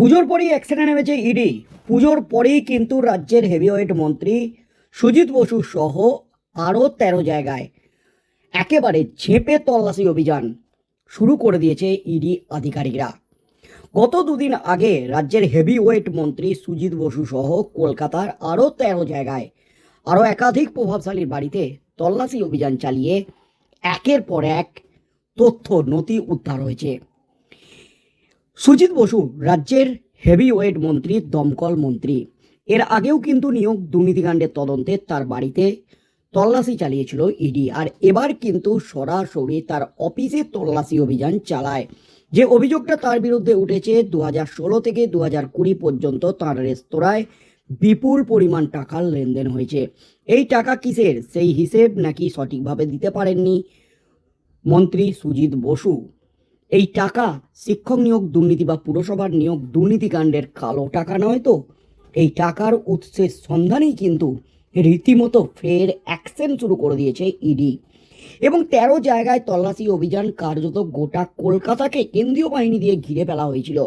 পুজোর পরেই অ্যাকশনে নেমেছে ইডি পুজোর পরেই কিন্তু রাজ্যের হেভিওয়েট মন্ত্রী সুজিত বসু সহ আরও তেরো জায়গায় একেবারে ঝেঁপে তল্লাশি অভিযান শুরু করে দিয়েছে ইডি আধিকারিকরা। গত দুদিন আগে রাজ্যের হেভিওয়েট মন্ত্রী সুজিত বসু সহ কলকাতার আরও তেরো জায়গায় আরও একাধিক প্রভাবশালীর বাড়িতে তল্লাশি অভিযান চালিয়ে একের পর এক তথ্য নথি উদ্ধার হয়েছে। সুজিত বসু, রাজ্যের হেভিওয়েট মন্ত্রী, দমকল মন্ত্রী। এর আগেও কিন্তু নিয়োগ দুর্নীতিকাণ্ডের তদন্তে তার বাড়িতে তল্লাশি চালিয়েছিল ইডি। আর এবার কিন্তু সরাসরি তার অফিসে তল্লাশি অভিযান চালায়। যে অভিযোগটা তার বিরুদ্ধে উঠেছে দু ষোলো থেকে দু কুড়ি পর্যন্ত তার রেস্তোরাঁয় বিপুল পরিমাণ টাকার লেনদেন হয়েছে। এই টাকা কিসের? সেই হিসেব নাকি সঠিকভাবে দিতে পারেননি মন্ত্রী সুজিত বসু। এই টাকা শিক্ষক নিয়োগ দুর্নীতি বা পুরসভার নিয়োগ দুর্নীতিকাণ্ডের কালো টাকা নয় তো? এই টাকার উৎসের সন্ধানেই কিন্তু রীতিমতো ফের অ্যাকশন শুরু করে দিয়েছে ইডি এবং তেরো জায়গায় তল্লাশি অভিযান কার্যত গোটা কলকাতাকে কেন্দ্রীয় বাহিনী দিয়ে ঘিরে ফেলা হয়েছিল।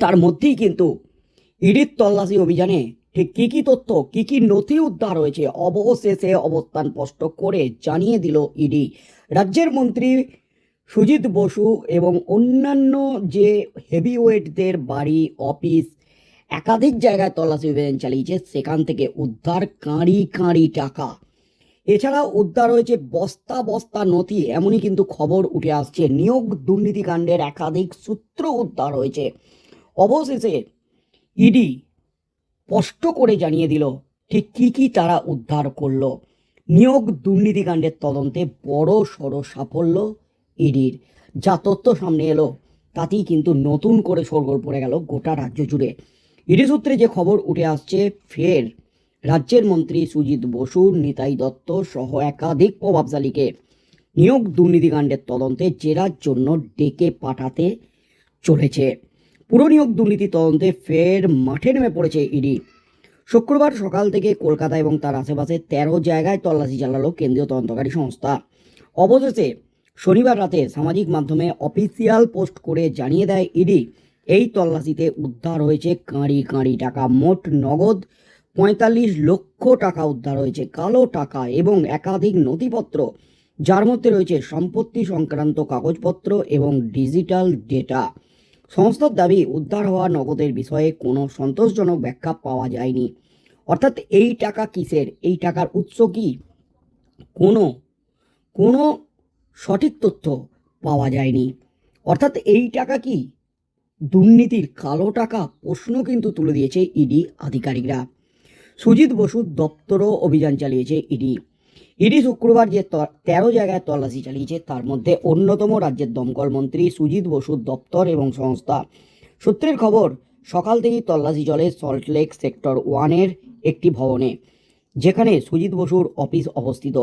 তার মধ্যেই কিন্তু ইডির তল্লাশি অভিযানে ঠিক কী কী তথ্য, কী কী নথি উদ্ধার হয়েছে, অবশেষে অবস্থান স্পষ্ট করে জানিয়ে দিল ইডি রাজ্যের মন্ত্রী সুজিত বসু এবং অন্যান্য যে হেভিওয়েটদের বাড়ি, অফিস, একাধিক জায়গায় তল্লাশি অভিযান চালিয়েছে, সেখান থেকে উদ্ধার কাঁড়ি কাঁড়ি টাকা। এছাড়া উদ্ধার হয়েছে বস্তা বস্তা নথি, এমনই কিন্তু খবর উঠে আসছে। নিয়োগ দুর্নীতিকাণ্ডের একাধিক সূত্র উদ্ধার হয়েছে। অবশেষে ইডি স্পষ্ট করে জানিয়ে দিল, ঠিক কী কী তারা উদ্ধার করল। নিয়োগ দুর্নীতিকাণ্ডের তদন্তে বড় সড় সাফল্য ইডির। যা তথ্য সামনে এলো, তাতেই কিন্তু নতুন করে সরগোল পড়ে গেল গোটা রাজ্য জুড়ে। ইডি সূত্রে যে খবর উঠে আসছে, ফের রাজ্যের মন্ত্রী সুজিত বসু নিতাই দত্ত সহ একাধিক প্রভাবশালীকে নিয়োগ দুর্নীতিকাণ্ডের তদন্তে জেরার জন্য ডেকে পাঠাতে চলেছে। পুরো নিয়োগ দুর্নীতি তদন্তে ফের মাঠে নেমে পড়েছে ইডি। শুক্রবার সকাল থেকে কলকাতা এবং তার আশেপাশে তেরো জায়গায় তল্লাশি চালালো কেন্দ্রীয় তদন্তকারী সংস্থা। অবশেষে শনিবার রাতে সামাজিক মাধ্যমে অফিসিয়াল পোস্ট করে জানিয়ে দেয় ইডি এই তল্লাশিতে উদ্ধার হয়েছে কাঁড়ি কাঁড়ি টাকা, মোট নগদ পঁয়তাল্লিশ লক্ষ টাকা উদ্ধার হয়েছে, কালো টাকা এবং একাধিক নথিপত্র। যার মধ্যে রয়েছে সম্পত্তি সংক্রান্ত কাগজপত্র এবং ডিজিটাল ডেটা সংস্থার দাবি, উদ্ধার হওয়া নগদের বিষয়ে কোনো সন্তোষজনক ব্যাখ্যা পাওয়া যায়নি। অর্থাৎ এই টাকা কিসের? এই টাকার উৎস কি? কোনো কোনো সঠিক তথ্য পাওয়া যায়নি। অর্থাৎ এই টাকা কি? দুর্নীতির কালো টাকা প্রশ্ন কিন্তু তুলে দিয়েছে ইডি আধিকারিকরা। সুজিত বসুর দপ্তরও অভিযান চালিয়েছে ইডি। ইডি শুক্রবার যে তেরো জায়গায় তল্লাশি চালিয়েছে, তার মধ্যে অন্যতম রাজ্যের দমকল মন্ত্রী সুজিত বসুর দপ্তর এবং সংস্থা। সূত্রের খবর, সকাল থেকেই তল্লাশি চলে সল্টলেক সেক্টর ওয়ানের একটি ভবনে, যেখানে সুজিত বসুর অফিস অবস্থিত।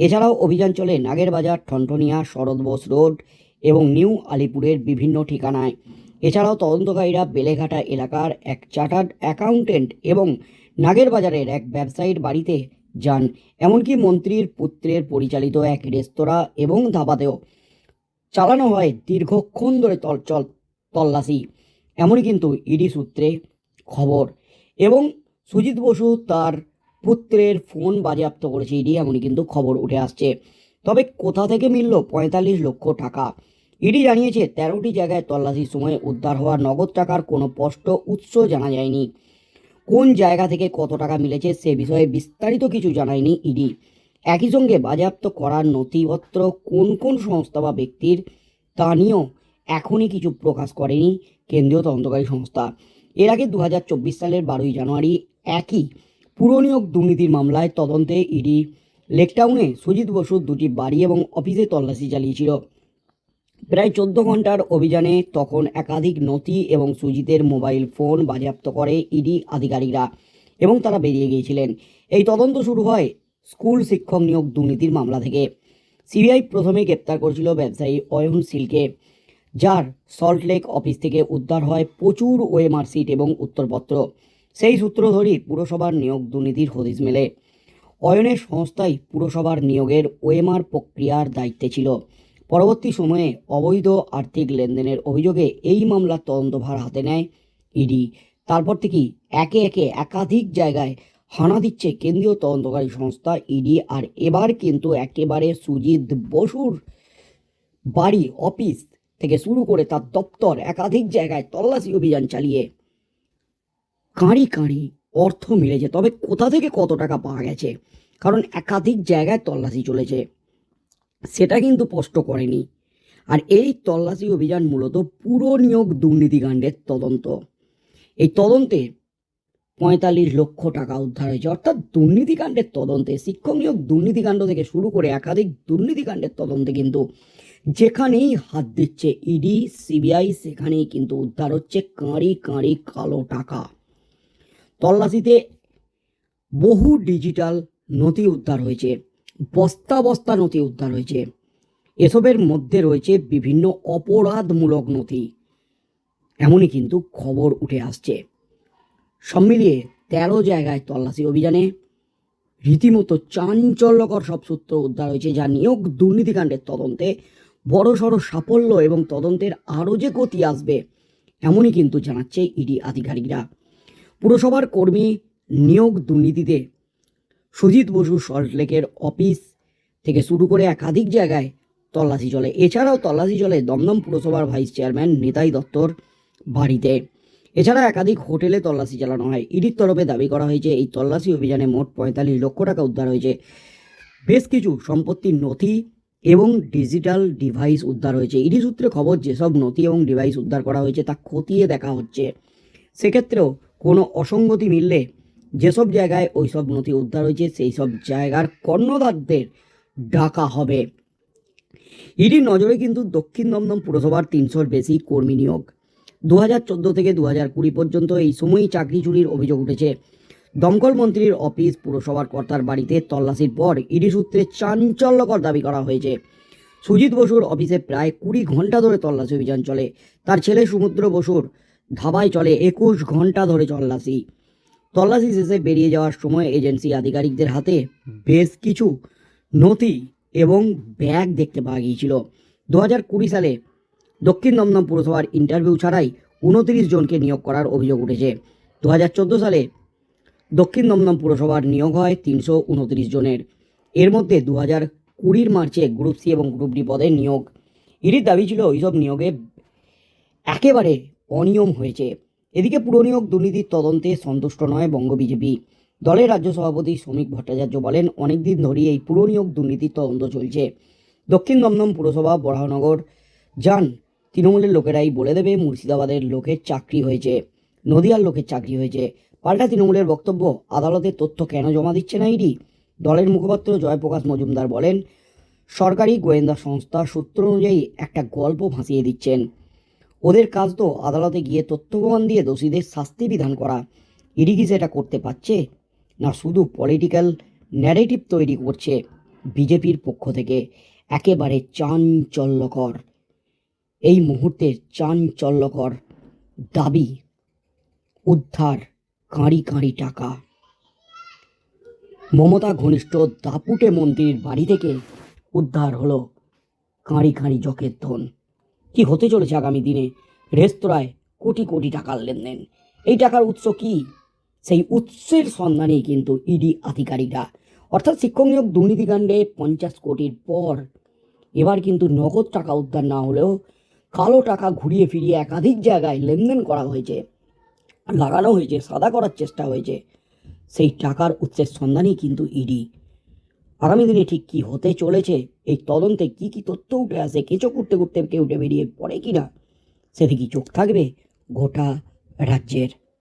এছাড়াও অভিযান চলে নাগেরবাজার, ঠনঠনিয়া, শরৎ বোস রোড এবং নিউ আলিপুরের বিভিন্ন ঠিকানায়। এছাড়াও তদন্তকারীরা বেলেঘাটা এলাকার এক চার্টার্ড অ্যাকাউন্টেন্ট এবং নাগেরবাজারের এক ব্যবসায়ীর বাড়িতে যান। এমনকি মন্ত্রীর পুত্রের পরিচালিত এক রেস্তোরাঁ এবং ধাবাতেও চালানো হয় দীর্ঘক্ষণ ধরে চল, তল্লাশি। এমনই কিন্তু ইডি সূত্রে খবর। এবং সুজিত বসু তার পুত্রের ফোন বাজেয়াপ্ত করেছে ইডি, এমনই কিন্তু খবর উঠে আসছে। তবে কোথা থেকে মিলল পঁয়তাল্লিশ লক্ষ টাকা? ইডি জানিয়েছে, তেরোটি জায়গায় তল্লাশির সময় উদ্ধার হওয়া নগদ টাকার কোনো স্পষ্ট উৎস জানা যায়নি। কোন জায়গা থেকে কত টাকা মিলেছে সে বিষয়ে বিস্তারিত কিছু জানায়নি ইডি। একই সঙ্গে বাজেয়াপ্ত করার নথিপত্র কোন কোন সংস্থা বা ব্যক্তির, তা নিয়েও এখনই কিছু প্রকাশ করেনি কেন্দ্রীয় তদন্তকারী সংস্থা। এর আগে দু হাজার চব্বিশ সালের বারোই জানুয়ারি একই পুরনিয়োগ দুর্নীতির মামলায় তদন্তে ইডি লেকটাউনে সুজিত বসুর দুটি বাড়ি এবং অফিসে তল্লাশি চালিয়েছিল। প্রায় চোদ্দ ঘণ্টার অভিযানে তখন একাধিক নথি এবং সুজিতের মোবাইল ফোন বাজেয়াপ্ত করে ইডি আধিকারিকরা এবং তারা বেরিয়ে গিয়েছিলেন। এই তদন্ত শুরু হয় স্কুল শিক্ষক নিয়োগ দুর্নীতির মামলা থেকে। সিবিআই প্রথমে গ্রেপ্তার করেছিল ব্যবসায়ী অয়ন সিলকে, যার সল্টলেক অফিস থেকে উদ্ধার হয় প্রচুর ওএমআর সিট এবং উত্তরপত্র। সেই সূত্র ধরেই পুরসভার নিয়োগ দুর্নীতির হদিস মেলে। অয়নের সংস্থাই পুরসভার নিয়োগের ওএমআর প্রক্রিয়ার দায়িত্বে ছিল। পরবর্তী সময়ে অবৈধ আর্থিক লেনদেনের অভিযোগে এই মামলার তদন্তভার হাতে নেয় ইডি। তারপর থেকেই একে একে একাধিক জায়গায় হানা দিচ্ছে কেন্দ্রীয় তদন্তকারী সংস্থা ইডি আর এবার কিন্তু একেবারে সুজিত বসুর বাড়ি, অফিস থেকে শুরু করে তার দপ্তর একাধিক জায়গায় তল্লাশি অভিযান চালিয়ে। কাঁড়ি কাঁড়ি অর্থ মিলেছে। তবে কোথা থেকে কত টাকা পাওয়া গেছে? কারণ একাধিক জায়গায় তল্লাশি চলেছে। সেটা কিন্তু স্পষ্ট করেনি। আর এই তল্লাশি অভিযান মূলত পুরো নিয়োগ দুর্নীতিকাণ্ডের তদন্ত। এই তদন্তে পঁয়তাল্লিশ লক্ষ টাকা উদ্ধার হয়েছে। অর্থাৎ দুর্নীতিকাণ্ডের তদন্তে, শিক্ষক নিয়োগ দুর্নীতিকাণ্ড থেকে শুরু করে একাধিক দুর্নীতিকাণ্ডের তদন্তে কিন্তু যেখানেই হাত দিচ্ছে ইডি, সিবিআই, সেখানেই কিন্তু উদ্ধার হচ্ছে কাঁড়ি কাঁড়ি কালো টাকা। তল্লাশিতে বহু ডিজিটাল নথি উদ্ধার হয়েছে বস্তা বস্তা নথি উদ্ধার হয়েছে। এসবের মধ্যে রয়েছে বিভিন্ন অপরাধমূলক নথি। এমনই কিন্তু খবর উঠে আসছে। সব মিলিয়ে তেরো জায়গায় তল্লাশি অভিযানে রীতিমতো চাঞ্চল্যকর সব সূত্র উদ্ধার হয়েছে, যা নিয়োগ দুর্নীতিকাণ্ডের তদন্তে বড়সড় সাফল্য এবং তদন্তের আরও যে গতি আসবে, এমনই কিন্তু জানাচ্ছে ইডি আধিকারিকরা। পুরসভার কর্মী নিয়োগ দুর্নীতিতে সুজিত বসু সল্টলেকের অফিস থেকে শুরু করে একাধিক জায়গায় তল্লাশি চলে। এছাড়াও তল্লাশি চলে দমদম পুরসভার ভাইস চেয়ারম্যান নিতাই দত্তর বাড়িতে। এছাড়া একাধিক হোটেলে তল্লাশি চালানো হয়। ইডির তরফে দাবি করা হয়েছে, এই তল্লাশি অভিযানে মোট পঁয়তাল্লিশ লক্ষ টাকা উদ্ধার হয়েছে। বেশ কিছু সম্পত্তির নথি এবং ডিজিটাল ডিভাইস উদ্ধার হয়েছে। ইডি সূত্রে খবর, যেসব নথি এবং ডিভাইস উদ্ধার করা হয়েছে তা খতিয়ে দেখা হচ্ছে। সেক্ষেত্রেও কোনো অসঙ্গতি মিললে যেসব জায়গায় ওই সব নথি উদ্ধার হয়েছে সেই সব জায়গার কর্ণধারদের ডাকা হবে। ইডির নজরে কিন্তু দক্ষিণ দমদম পুরসভার তিনশোর বেশি কর্মী নিয়োগ। দু হাজার চোদ্দ থেকে দু হাজার কুড়ি পর্যন্ত এই সময়ই চাকরি চুরির অভিযোগ উঠেছে। দমকল মন্ত্রীর অফিস পুরসভার কর্তার বাড়িতে তল্লাশির পর ইডি সূত্রে চাঞ্চল্যকর দাবি করা হয়েছে। সুজিত বসুর অফিসে প্রায় কুড়ি ঘণ্টা ধরে তল্লাশি অভিযান চলে। তার ছেলে সমুদ্র বসুর ধাবায় চলে একুশ ঘণ্টা ধরে তল্লাশি। তল্লাশি শেষে বেরিয়ে যাওয়ার সময় এজেন্সি আধিকারিকদের হাতে বেশ কিছু নথি এবং ব্যাগ দেখতে পাওয়া গিয়েছিল। দু হাজার কুড়ি সালে দক্ষিণ দমদম পুরসভার ইন্টারভিউ ছাড়াই উনত্রিশ জনকে নিয়োগ করার অভিযোগ উঠেছে। দু হাজার চোদ্দ সালে দক্ষিণ দমদম পুরসভার নিয়োগ হয় তিনশো উনত্রিশ জনের। এর মধ্যে দু হাজার কুড়ির মার্চে গ্রুপ সি এবং গ্রুপ ডি পদে নিয়োগ। ইডির দাবি ছিল ওইসব নিয়োগে একেবারে অনিয়ম হয়েছে। এদিকে পুরনিয়োগ দুর্নীতির তদন্তে সন্তুষ্ট নয় বঙ্গ বিজেপি। দলের রাজ্য সভাপতি শ্রমিক ভট্টাচার্য বলেন, অনেকদিন ধরেই এই পুরনিয়োগ দুর্নীতির তদন্ত চলছে। দক্ষিণ দমদম পুরসভা, বরাহনগর যান তৃণমূলের লোকেরাই বলে দেবে মুর্শিদাবাদের লোকের চাকরি হয়েছে, নদিয়ার লোকের চাকরি হয়েছে। পাল্টা তৃণমূলের বক্তব্য আদালতের তথ্য কেন জমা দিচ্ছে না ইডি? দলের মুখপাত্র জয়প্রকাশ মজুমদার বলেন, সরকারি গোয়েন্দা সংস্থা সূত্র অনুযায়ী একটা গল্প ভাসিয়ে দিচ্ছেন। ওদের কাজ তো আদালতে গিয়ে তথ্য প্রমাণ দিয়ে দোষীদের শাস্তি বিধান করা। ইডি কি সেটা করতে পারছে? না, শুধু পলিটিক্যাল ন্যারেটিভ তৈরি করছে বিজেপির পক্ষ থেকে। একেবারে চাঞ্চল্যকর। এই মুহূর্তের চাঞ্চল্যকর দাবি, উদ্ধার, কাঁড়ি কাঁড়ি টাকা। মমতা ঘনিষ্ঠ দাপুটে মন্ত্রীর বাড়ি থেকে উদ্ধার হলো কাঁড়ি কাঁড়ি জকের ধন। কি হতে চলেছে আগামী দিনে? রেস্তোরাঁয় কোটি কোটি টাকার লেনদেন। এই টাকার উৎস কি? সেই উৎসের সন্ধানেই কিন্তু ইডি আধিকারিকরা। অর্থাৎ শিক্ষক নিয়োগ দুর্নীতিকাণ্ডে পঞ্চাশ কোটির পর এবার কিন্তু নগদ টাকা উদ্ধার না হলেও কালো টাকা ঘুরিয়ে ফিরিয়ে একাধিক জায়গায় লেনদেন করা হয়েছে, লাগানো হয়েছে, সাদা করার চেষ্টা হয়েছে। সেই টাকার উৎসের সন্ধানেই কিন্তু ইডি আগামী দিনে ঠিক কি হতে চলেছে? এই তদন্তে কি কি তথ্য উঠে আসে? কেঁচো করতে করতে কেউ উঠে বেরিয়ে পড়ে কি না সেদিকে চোখ থাকবে? গোটা রাজ্যের